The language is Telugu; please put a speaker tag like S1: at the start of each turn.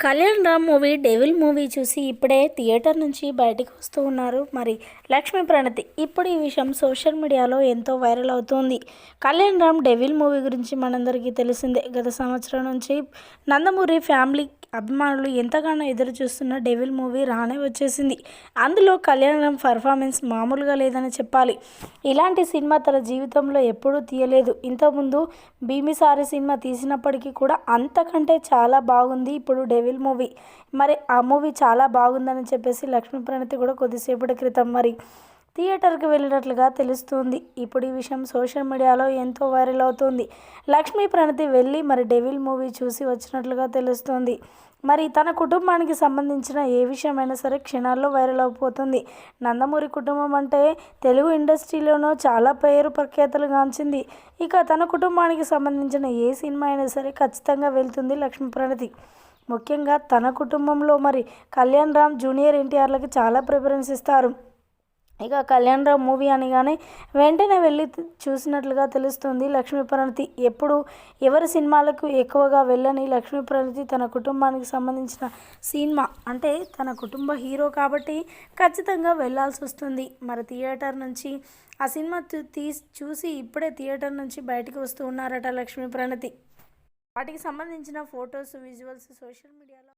S1: Kalyan Ram movie Devil movie చూసి ఇప్పుడే థియేటర్ నుంచి బయటకు వస్తూ ఉన్నారు. మరి లక్ష్మీ ప్రణతి ఇప్పుడు ఈ విషయం సోషల్ మీడియాలో ఎంతో వైరల్ అవుతుంది. కళ్యాణ్ రామ్ డెవిల్ మూవీ గురించి మనందరికీ తెలిసిందే. గత సంవత్సరం నుంచి నందమూరి ఫ్యామిలీ అభిమానులు ఎంతగానో ఎదురు చూస్తున్న డెవిల్ మూవీ రానే వచ్చేసింది. అందులో కళ్యాణ్ రామ్ పర్ఫార్మెన్స్ మామూలుగా లేదని చెప్పాలి. ఇలాంటి సినిమా తన జీవితంలో ఎప్పుడూ తీయలేదు. ఇంతకుముందు భీమిసారి సినిమా తీసినప్పటికీ కూడా అంతకంటే చాలా బాగుంది. ఇప్పుడు డెవిల్ డెవిల్ మూవీ. మరి ఆ మూవీ చాలా బాగుందని చెప్పేసి లక్ష్మీ ప్రణతి కూడా కొద్దిసేపటి క్రితం మరి థియేటర్కి వెళ్ళినట్లుగా తెలుస్తుంది. ఇప్పుడు ఈ విషయం సోషల్ మీడియాలో ఎంతో వైరల్ అవుతుంది. లక్ష్మీ ప్రణతి వెళ్ళి మరి డెవిల్ మూవీ చూసి వచ్చినట్లుగా తెలుస్తుంది. మరి తన కుటుంబానికి సంబంధించిన ఏ విషయమైనా సరే క్షణాల్లో వైరల్ అయిపోతుంది. నందమూరి కుటుంబం అంటే తెలుగు ఇండస్ట్రీలోనూ చాలా పేరు ప్రఖ్యాతలు గాంచింది. ఇక తన కుటుంబానికి సంబంధించిన ఏ సినిమా అయినా సరే ఖచ్చితంగా వెళ్తుంది లక్ష్మీ ప్రణతి. ముఖ్యంగా తన కుటుంబంలో మరి కళ్యాణ్ రామ్ జూనియర్ ఎన్టీఆర్లకి చాలా ప్రిఫరెన్స్ ఇస్తారు. ఇక కళ్యాణ్ రామ్ మూవీ అనగానే వెంటనే వెళ్ళి చూసినట్లుగా తెలుస్తుంది లక్ష్మీ ప్రణతి. ఎప్పుడు ఎవరి సినిమాలకు ఎక్కువగా వెళ్ళని లక్ష్మీ ప్రణతి తన కుటుంబానికి సంబంధించిన సినిమా. అంటే తన కుటుంబ హీరో కాబట్టి ఖచ్చితంగా వెళ్ళాల్సి వస్తుంది. మరి థియేటర్ నుంచి ఆ సినిమా తీ- తీసి చూసి ఇప్పుడే థియేటర్ నుంచి బయటకు వస్తూ ఉన్నారట లక్ష్మీ ప్రణతి. వాటికి సంబంధించిన ఫొటోస్ విజువల్స్ సోషల్ మీడియాలో